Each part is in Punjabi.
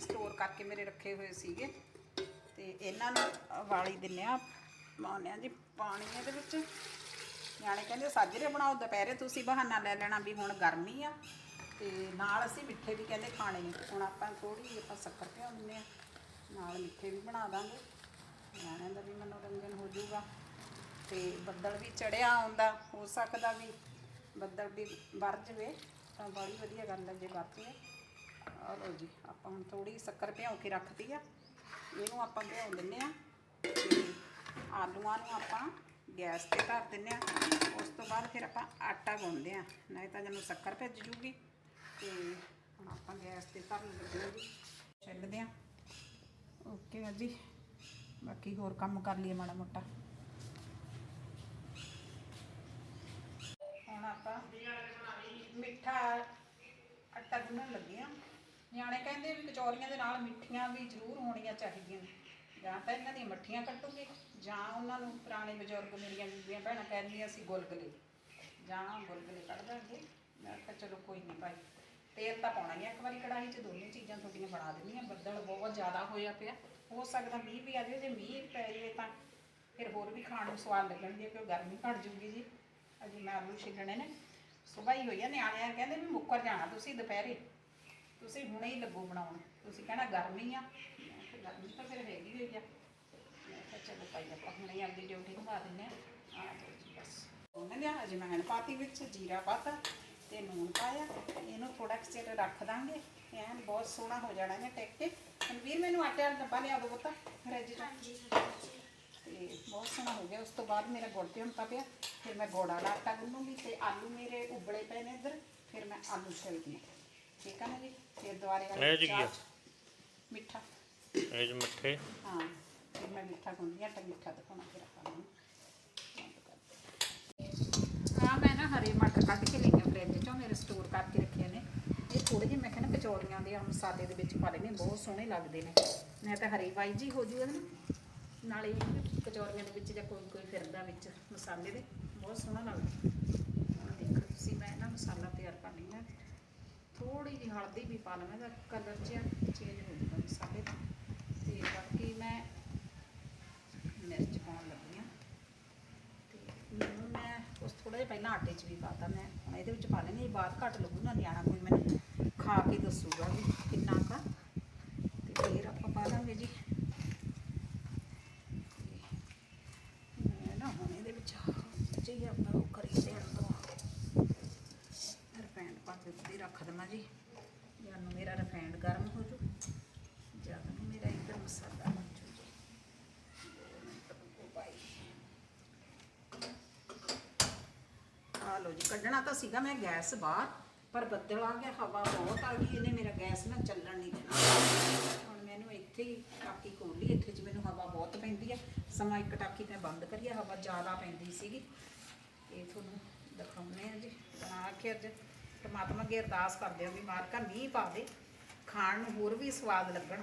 ਸਟੋਰ ਕਰਕੇ ਮੇਰੇ ਰੱਖੇ ਹੋਏ ਸੀਗੇ। ਤੇ ਇਹਨਾਂ ਨੂੰ ਵਾਲੀ ਦਿੰਨੇ ਆ ਪਾਉਂਦੇ ਆ ਜੀ ਪਾਣੀ ਇਹਦੇ ਵਿੱਚ। ਨਿਆਣੇ ਕਹਿੰਦੇ ਸਾਜਰੇ ਬਣਾਓ, ਦੁਪਹਿਰੇ ਤੁਸੀਂ ਬਹਾਨਾ ਲੈ ਲੈਣਾ ਵੀ ਹੁਣ ਗਰਮੀ ਆ। ਤੇ ਨਾਲ ਅਸੀਂ ਮਿੱਠੇ ਵੀ ਕਹਿੰਦੇ ਖਾਣੇ ਨੇ। ਹੁਣ ਆਪਾਂ ਥੋੜੀ ਜਿਹੀ ਆਪਾਂ ਸ਼ੱਕਰ ਪਿਆ ਦਿੰਦੇ ਆ। ਨਾਲ ਮਿੱਠੇ ਵੀ ਬਣਾ ਦਾਂਗੇ। ਨਿਆਣਿਆਂ ਦਾ ਵੀ ਮਨੋਰੰਜਨ ਹੋ ਜਾਊਗਾ। ਤੇ ਬੱਦਲ ਵੀ ਚੜਿਆ ਆਉਂਦਾ, ਹੋ ਸਕਦਾ ਵੀ ਬੱਦਲ ਵੀ ਵਰ ਜਵੇ, ਤਾਂ ਬੜੀ ਵਧੀਆ ਗੱਲ ਹੈ ਜੇ ਵਰ ਆ ਲਓ ਜੀ, ਆਪਾਂ ਹੁਣ ਥੋੜੀ ਸ਼ੱਕਰ ਭਿਓ ਕੇ ਰੱਖਤੀ ਆ। ਇਹਨੂੰ ਆਪਾਂ ਭਿਓ ਦਿੰਨੇ ਆ ਤੇ ਆਲੂਆਂ ਨੂੰ ਆਪਾਂ ਗੈਸ ਤੇ ਧਰ ਦਿੰਨੇ ਆ। ਉਸ ਤੋਂ ਬਾਅਦ ਫਿਰ ਆਪਾਂ ਆਟਾ ਗੁੰਨਦੇ ਆ ਨਹੀਂ ਤਾਂ ਜਦੋਂ ਸ਼ੱਕਰ ਭਿੱਜ ਜੂਗੀ, ਤੇ ਹੁਣ ਆਪਾਂ ਗੈਸ ਤੇ ਧਰਨ ਲੱਗੇ ਹਾਂ ਜੀ, ਛਿੱਲਦੇ ਆ। ਓਕੇ ਆ ਜੀ, ਬਾਕੀ ਹੋਰ ਕੰਮ ਕਰ ਲਈਏ ਮਾੜਾ ਮੋਟਾ। ਹੁਣ ਆਪਾਂ ਮਿੱਠਾ ਆਟਾ ਗੁੰਨਣ ਲੱਗੇ ਆ। ਨਿਆਣੇ ਕਹਿੰਦੇ ਵੀ ਕਚੌਰੀਆਂ ਦੇ ਨਾਲ ਮਿੱਠੀਆਂ ਵੀ ਜ਼ਰੂਰ ਹੋਣੀਆਂ ਚਾਹੀਦੀਆਂ ਨੇ। ਜਾਂ ਤਾਂ ਇਹਨਾਂ ਦੀਆਂ ਮੱਠੀਆਂ ਕੱਟੂਗੇ, ਜਾਂ ਉਹਨਾਂ ਨੂੰ ਪੁਰਾਣੇ ਬਜ਼ੁਰਗ ਮੇਰੀਆਂ ਬੀਬੀਆਂ ਭੈਣਾਂ ਕਹਿੰਦੀਆਂ ਸੀ, ਗੁਲਗੁਲੇ। ਜਾਂ ਗੁਲਗੁਲੇ ਕੱਢ ਦਾਂਗੇ ਮੈਂ ਕਿਹਾ ਚਲੋ ਕੋਈ ਨਹੀਂ ਭਾਈ, ਤੇਲ ਤਾਂ ਪਾਉਣਾ ਹੀ ਆ। ਇੱਕ ਵਾਰੀ ਕੜਾਹੀ 'ਚ ਦੋਨੇ ਚੀਜ਼ਾਂ ਤੁਹਾਡੀਆਂ ਬਣਾ ਦੇਣੀਆਂ ਬੱਦਲ ਬਹੁਤ ਜ਼ਿਆਦਾ ਹੋਇਆ ਪਿਆ। ਹੋ ਸਕਦਾ ਮੀਂਹ ਵੀ ਆ ਜਾਵੇ, ਜੇ ਮੀਂਹ ਪੈ ਜਾਵੇ ਤਾਂ ਫਿਰ ਹੋਰ ਵੀ ਖਾਣ ਨੂੰ ਸਵਾਦ ਲੱਗਣਗੇ, ਕਿਉਂ ਗਰਮੀ ਘਟ ਜੂਗੀ ਜੀ। ਅਜੇ ਮੈਂ ਆਲੂ ਛਿੱਲਣੇ ਨੇ। ਸੁਬਾਹ ਹੀ ਹੋਈ ਆ, ਨਿਆਣਿਆਂ ਕਹਿੰਦੇ ਵੀ ਮੁੱਕਰ ਜਾਣਾ ਤੁਸੀਂ ਦੁਪਹਿਰੇ। ਤੁਸੀਂ ਹੁਣੇ ਹੀ ਲੱਗੋ ਬਣਾਉਣ। ਤੁਸੀਂ ਕਹਿਣਾ ਗਰਮੀ ਆ। ਮੈਂ ਕਿਹਾ ਗਰਮੀ ਤਾਂ ਫਿਰ ਹੈਗੀ ਹੋਈ ਆ। ਮੈਂ ਕਿਹਾ ਚਲੋ ਭਾਈ ਆਪਾਂ ਹੁਣੇ ਹੀ ਆਪਦੀ ਡਿਊਟੀ ਨਿਭਾ ਦਿੰਦੇ ਆ ਆ ਲਓ ਜੀ ਬਸ। ਉਹਨਾਂ ਨੇ ਅਜੇ ਮੈਂ ਪਾਤੀ ਵਿੱਚ ਜੀਰਾ ਪਾਤਾ ਤੇ ਨੂਨ ਪਾਇਆ। ਇਹਨੂੰ ਥੋੜਾ ਕੁ ਚਿਰ ਰੱਖ ਦਾਂਗੇ। ਐਨ ਬਹੁਤ ਸੋਹਣਾ ਹੋ ਜਾਣਾ ਹੈ ਟੇਕ ਕੇ। ਵੀਰ ਮੈਨੂੰ ਆਟੇ ਵਾਲਾ ਡੱਬਾ ਲਿਆ ਦੋ ਪੁੱਤ। ਫਰਿੱਜ ਚੋਂ। ਤੇ ਬਹੁਤ ਸੋਹਣਾ ਹੋ ਗਿਆ। ਉਸ ਤੋਂ ਬਾਅਦ ਮੇਰਾ ਗੁੜ ਤੇ ਹੁੰਦਾ ਪਿਆ। ਫਿਰ ਮੈਂ ਗੁੜ ਵਾਲਾ ਆਟਾ ਗੁੰਨੂੰਗੀ ਤੇ ਆਲੂ ਮੇਰੇ ਉਬਲੇ ਪਏ ਨੇ ਇੱਧਰ। ਫਿਰ ਮੈਂ ਆਲੂ ਛਿਲਦੀ ਹਾਂ ਠੀਕ ਆ ਨਾ ਜੀ? ਫਿਰ ਦੁਬਾਰੇ ਇਹ ਜੀ ਕੀ ਆ? ਚਾਹ 'ਚ ਮਿੱਠਾ। ਇਹ ਜੋ ਮਿੱਠੇ। ਹਾਂ ਫਿਰ ਮੈਂ ਮਿੱਠਾ ਗੁੰਨਦੀ ਹਾਂ ਤਾਂ ਮਿੱਠਾ ਦਿਖਾਉਣਾ ਫਿਰ ਆਪਾਂ ਨੂੰ ਬੰਦ ਕਰ ਹਾਂ ਮੈਂ ਨਾ ਹਰੇ ਮਟਰ ਕੱਢ ਕੇ ਲਈਆਂ ਫਰਿੱਜ ਚੋਂ ਮੇਰੇ ਸਟੋਰ ਕਰਕੇ ਰੱਖੇ ਨੇ। ਇਹ ਥੋੜੇ ਜਿਹੇ ਮੈਂ ਕਹਿੰਦਾ ਕਚੌਰੀਆਂ ਦੇ ਮਸਾਲੇ ਦੇ ਵਿੱਚ ਪਾ ਲੈਣੇ ਬਹੁਤ ਸੋਹਣੇ ਲੱਗਦੇ ਨੇ। ਮੈਂ ਤਾਂ ਹਰੀ ਵਾਈ ਜੀ ਹੋ ਜੂ ਇਹਦੇ ਨਾਲ ਕਚੌਰੀਆਂ ਦੇ ਵਿੱਚ ਜਾਂ ਕੋਈ ਕੋਈ ਫਿਰਦਾ ਵਿੱਚ ਮਸਾਲੇ ਦੇ ਬਹੁਤ ਸੋਹਣਾ ਲੱਗਦਾ। ਹੁਣ ਦੇਖੋ ਤੁਸੀਂ ਮੈਂ ਨਾ ਮਸਾਲਾ ਤਿਆਰ ਕਰ ਲਿਆ ਥੋੜੀ ਜਿਹੀ ਹਲਦੀ ਵੀ ਪਾ ਲਵਾਂ, ਇਹਦਾ ਕਲਰ ਜਿਹਾ ਚੇਂਜ ਹੋ ਜਾਊਗਾ ਮਸਾਲੇ ਦਾ। ਤੇ ਬਾਕੀ ਮੈਂ ਮਿਰਚ ਪਾਉਣ ਲੱਗੀ ਹਾਂ। ਤੇ ਮੈਨੂੰ ਮੈਂ ਉਸ ਥੋੜਾ ਜਿਹਾ ਪਹਿਲਾਂ ਆਟੇ 'ਚ ਵੀ ਪਾਤਾ, ਮੈਂ ਹੁਣ ਇਹਦੇ ਵਿੱਚ ਪਾ ਲੈਣੀ ਬਾਅਦ ਘੱਟ ਲੱਗੂ ਨਾ ਨਿਆਣਾ ਕੋਈ ਮੈਨੂੰ ਖਾ ਕੇ ਦੱਸੂਗਾ ਵੀ ਕਿੰਨਾ ਕਾ ਤੇ ਫਿਰ ਆਪਾਂ ਪਾ ਦਾਂਗੇ ਜੀ ਤੇ ਮੈਂ ਨਾ ਹੁਣ ਇਹਦੇ ਵਿੱਚ ਜੀ ਆਪਾਂ ਉਹ ਕਰੀ ਦੇਣ ਤੋਂ ਰਿਫਾਈਂਡ ਪਾ ਕੇ ਉੱਤੇ ਰੱਖ ਦੇਵਾਂ ਜੀ ਜਾਂ ਨੂੰ ਮੇਰਾ ਰਿਫਾਈਂਡ ਗਰਮ ਹੋ ਜੂ ਜਦ ਨੂੰ ਮੇਰਾ ਇੱਧਰ ਮਸਾਲਾ ਬਣ ਜੂ ਆ ਲਓ ਜੀ, ਕੱਢਣਾ ਤਾਂ ਸੀਗਾ ਮੈਂ ਗੈਸ ਬਾਹਰ, ਪਰ ਬੱਦਲ ਆ ਗਿਆ, ਹਵਾ ਬਹੁਤ ਆ ਗਈ, ਇਹਨੇ ਮੇਰਾ ਗੈਸ ਨਾ ਚੱਲਣ ਨਹੀਂ ਦੇਣਾ। ਹੁਣ ਮੈਨੂੰ ਇੱਥੇ ਹੀ ਟਾਕੀ ਖੋਲੀ ਇੱਥੇ 'ਚ ਮੈਨੂੰ ਹਵਾ ਬਹੁਤ ਪੈਂਦੀ ਆ। ਸਮਾਂ ਇੱਕ ਟਾਕੀ ਮੈਂ ਬੰਦ ਕਰੀਏ ਹਵਾ ਜ਼ਿਆਦਾ ਪੈਂਦੀ ਸੀਗੀ। ਇਹ ਤੁਹਾਨੂੰ ਦਿਖਾਉਣੇ ਆ ਜੀ, ਬਣਾ ਕੇ ਅੱਜ। ਪਰਮਾਤਮਾ ਅੱਗੇ ਅਰਦਾਸ ਕਰਦੇ ਆ ਵੀ ਮਾਲਕਾ ਮੀਂਹ ਪਾ ਦੇ। ਖਾਣ ਨੂੰ ਹੋਰ ਵੀ ਸਵਾਦ ਲੱਗਣ।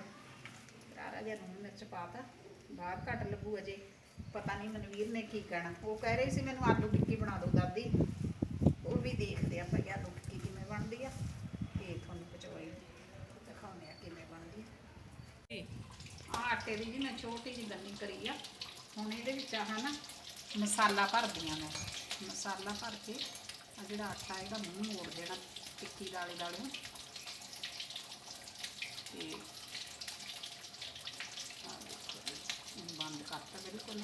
ਰਾਰਾ ਜਿਹਾ ਲੂਣ ਮਿਰਚ ਪਾਤਾ, ਬਾਹਰ ਘੱਟ ਲੱਗੂ ਅਜੇ। ਪਤਾ ਨਹੀਂ ਮਨਵੀਰ ਨੇ ਕੀ ਕਹਿਣਾ। ਉਹ ਕਹਿ ਰਹੀ ਸੀ ਮੈਨੂੰ ਆਲੂ ਟਿੱਕੀ ਬਣਾ ਦਿਓ ਦਾਦੀ। ਉਹ ਵੀ ਦੇਖਦੇ ਆ ਭਈ ਆਲੂ ਟਿੱਕੀ ਕਿਵੇਂ ਬਣਦੀ ਆ। ਤੇ ਤੁਹਾਨੂੰ ਕਚੌਰੀ ਦਿਖਾਉਂਦੇ ਆ ਕਿਵੇਂ ਬਣਦੀ ਆ। ਆਹ ਆਟੇ ਦੀ ਜੀ ਮੈਂ ਛੋਟੀ ਜਿਹੀ ਦੰਨੀ ਕਰੀ ਆ। ਹੁਣ ਇਹਦੇ ਵਿੱਚ ਆਹ ਨਾ ਮਸਾਲਾ ਭਰਦੀ ਆ ਮੈਂ ਮਸਾਲਾ ਭਰ ਕੇ ਆ ਜਿਹੜਾ ਆਟਾ ਇਹਦਾ ਮੂੰਹ ਮੋੜ ਦੇਣਾ, ਟਿੱਕੀ ਦਾਲੇ ਦਾਲੇ ਤੇ ਬੰਦ ਕਰਤਾ ਬਿਲਕੁਲ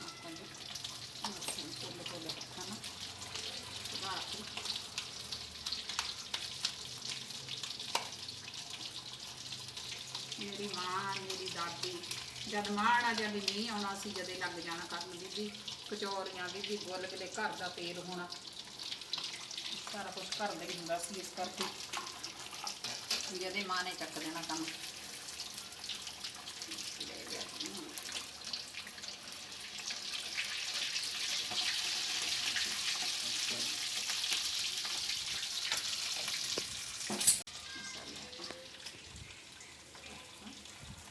ਆਪਾਂ ਜੀ ਮਸੀਂ ਕੋਲ ਕੋਲ ਰੱਖਣਾ ਸੁਧਾ ਮੇਰੀ ਮਾਂ, ਮੇਰੀ ਦਾਦੀ, ਜਦ ਮਾੜਾ ਜਦ ਨਹੀਂ ਆਉਣਾ ਸੀ, ਜਦੇ ਲੱਗ ਜਾਣਾ ਕਰਨ ਬੀਬੀ ਕਚੌਰੀਆਂ ਬੀਬੀ ਗੁਲਗੁਲੇ ਘਰ ਦਾ ਤੇਲ ਹੋਣਾ। ਸਾਰਾ ਕੁਝ ਘਰ ਦਾ ਹੀ ਹੁੰਦਾ ਸੀ ਇਸ ਕਰਕੇ। ਜਦੇ ਮਾਂ ਨੇ ਚੱਕ ਦੇਣਾ ਕੰਮ।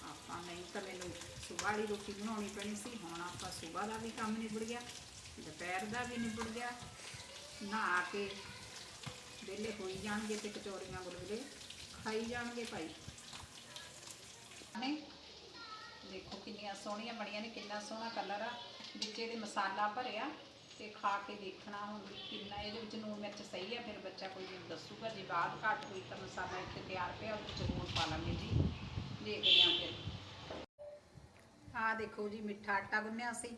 ਆਪਾਂ ਨਹੀਂ ਤਾਂ ਮੈਨੂੰ ਸਵੇਰ ਵਾਲੀ ਰੋਟੀ ਬਣਾਉਣੀ ਪੈਣੀ ਸੀ, ਹੁਣ ਆਪਾਂ ਸਵੇਰ ਦਾ ਵੀ ਕੰਮ ਨਿਬੜ ਗਿਆ, ਦੁਪਹਿਰ ਦਾ ਵੀ ਨਿਬੜ ਗਿਆ। ਨਹਾ ਕੇ ਵਿਹਲੇ ਹੋਈ ਜਾਣਗੇ ਤੇ ਕਚੌਰੀਆਂ ਗੁਲਗੁਲੇ। ਖਾਈ ਜਾਣਗੇ ਭਾਈ। ਨੇ ਦੇਖੋ ਕਿੰਨੀਆਂ ਸੋਹਣੀਆਂ ਬਣੀਆਂ ਨੇ, ਕਿੰਨਾ ਸੋਹਣਾ ਕਲਰ ਆ। ਵਿੱਚ ਇਹਦੇ ਮਸਾਲਾ ਭਰਿਆ ਤੇ ਖਾ ਕੇ ਦੇਖਣਾ ਹੁਣ ਕਿੰਨਾ, ਇਹਦੇ ਵਿੱਚ ਨੂਣ ਮਿਰਚ ਸਹੀ ਆ, ਫਿਰ ਬੱਚਾ ਕੋਈ ਮੈਨੂੰ ਦੱਸੂਗਾ। ਜੇ ਬਾਅਦ ਘੱਟ ਹੋਈ ਤਾਂ ਮਸਾਲਾ ਇੱਥੇ ਤਿਆਰ ਪਿਆ, ਉਹਦੇ ਵਿੱਚ ਹੋਰ ਪਾ ਲਾਂਗੇ ਜੀ। ਦੇਖਦੇ ਹਾਂ ਫਿਰ। ਆ ਦੇਖੋ ਜੀ, ਮਿੱਠਾ ਆਟਾ ਗੁੰਨਿਆ ਸੀ।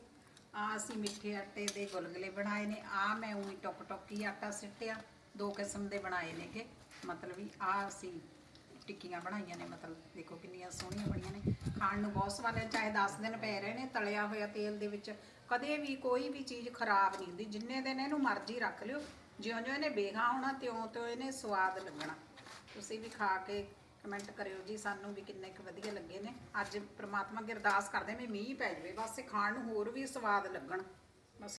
ਆ ਅਸੀਂ ਮਿੱਠੇ ਆਟੇ ਦੇ ਗੁਲਗੁਲੇ ਬਣਾਏ ਨੇ। ਆ ਮੈਂ ਉਹੀ ਟੁੱਕ ਟੁੱਕੀ ਆਟਾ ਸਿੱਟਿਆ। ਦੋ ਕਿਸਮ ਦੇ ਬਣਾਏ ਨੇਗੇ। ਮਤਲਬ ਵੀ ਆ ਅਸੀਂ ਟਿੱਕੀਆਂ ਬਣਾਈਆਂ ਨੇ, ਮਤਲਬ ਦੇਖੋ ਕਿੰਨੀਆਂ ਸੋਹਣੀਆਂ ਬਣੀਆਂ ਨੇ। ਖਾਣ ਨੂੰ ਬਹੁਤ ਸਵਾਦ ਹੈ ਚਾਹੇ 10 ਦਿਨ ਪਏ ਰਹੇ ਨੇ, ਤਲਿਆ ਹੋਇਆ ਤੇਲ ਦੇ ਵਿੱਚ ਕਦੇ ਵੀ ਕੋਈ ਵੀ ਚੀਜ਼ ਖਰਾਬ ਨਹੀਂ ਹੁੰਦੀ, ਜਿੰਨੇ ਦਿਨ ਇਹਨੂੰ ਮਰਜ਼ੀ ਰੱਖ ਲਿਓ। ਜਿਉਂ ਜਿਉਂ ਇਹਨੇ ਬੇਗਾ ਹੋਣਾ ਤਿਉਂ ਤਿਉਂ ਇਹਨੇ ਸਵਾਦ ਲੱਗਣਾ। ਤੁਸੀਂ ਵੀ ਖਾ ਕੇ ਕਮੈਂਟ ਕਰਿਓ ਜੀ ਸਾਨੂੰ ਵੀ ਕਿੰਨੇ ਕੁ ਵਧੀਆ ਲੱਗੇ ਨੇ। ਅੱਜ ਪ੍ਰਮਾਤਮਾ ਅੱਗੇ ਅਰਦਾਸ ਕਰਦੇ ਵੀ ਮੀਂਹ ਪੈ ਜਾਵੇ, ਬਸ ਇਹ ਖਾਣ ਨੂੰ ਹੋਰ ਵੀ ਸਵਾਦ ਲੱਗਣ।